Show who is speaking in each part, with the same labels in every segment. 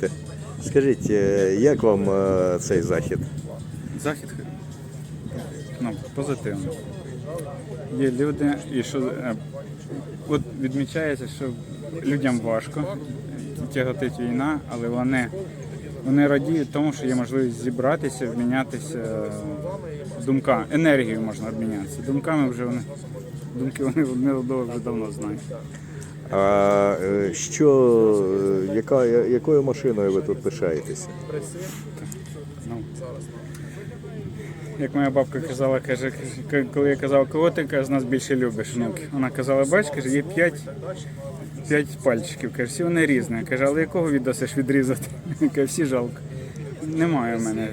Speaker 1: бачите. Скажіть, е, як вам е, цей захід?
Speaker 2: Захід ну, позитивний. Є люди, і що е, от відмічається, що людям важко тяготить війна, але вони, вони радіють тому, що є можливість зібратися, обмінятися е, думка, енергією можна обмінятися. Думками вже вони думки вони вже давно знають.
Speaker 1: А е, що, е, яка, якою машиною ви тут пишаєтеся?
Speaker 2: Ну, як моя бабка казала, каже, коли я казав, кого ти з нас більше любиш, внуки. Вона казала, бач, каже, є п'ять, п'ять пальчиків. Каже, всі вони різні. Каже, але якого віддасиш відрізати? Каже, всі жалко. Немає в мене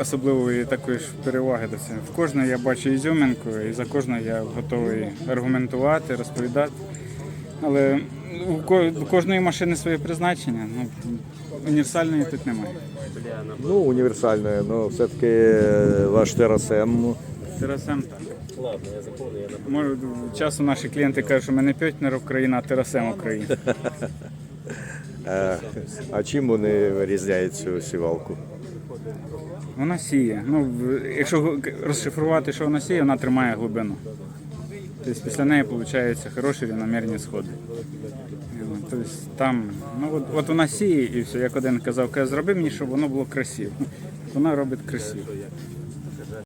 Speaker 2: особливої такої ж переваги до цього. В кожної я бачу ізюминку, і за кожну я готовий аргументувати, розповідати. Але у ко- кожної машини своє призначення. Ну, універсальної тут немає.
Speaker 1: Ну, універсальною, але все-таки е, ваш ТРСМ.
Speaker 2: Терасем так. Може, часу наші клієнти кажуть, що ми не Пьотнер Україна, а Терасем Україна.
Speaker 1: А чим вони вирізняють цю сівалку?
Speaker 2: Вона сіє. Ну, якщо розшифрувати, що вона сіє, вона тримає глибину. Тобто після неї виходить хороші рівномірні сходи. Тобто там, ну от, от вона сіє і все, як один казав, каже, зроби мені, щоб воно було красиво. Вона робить красиво.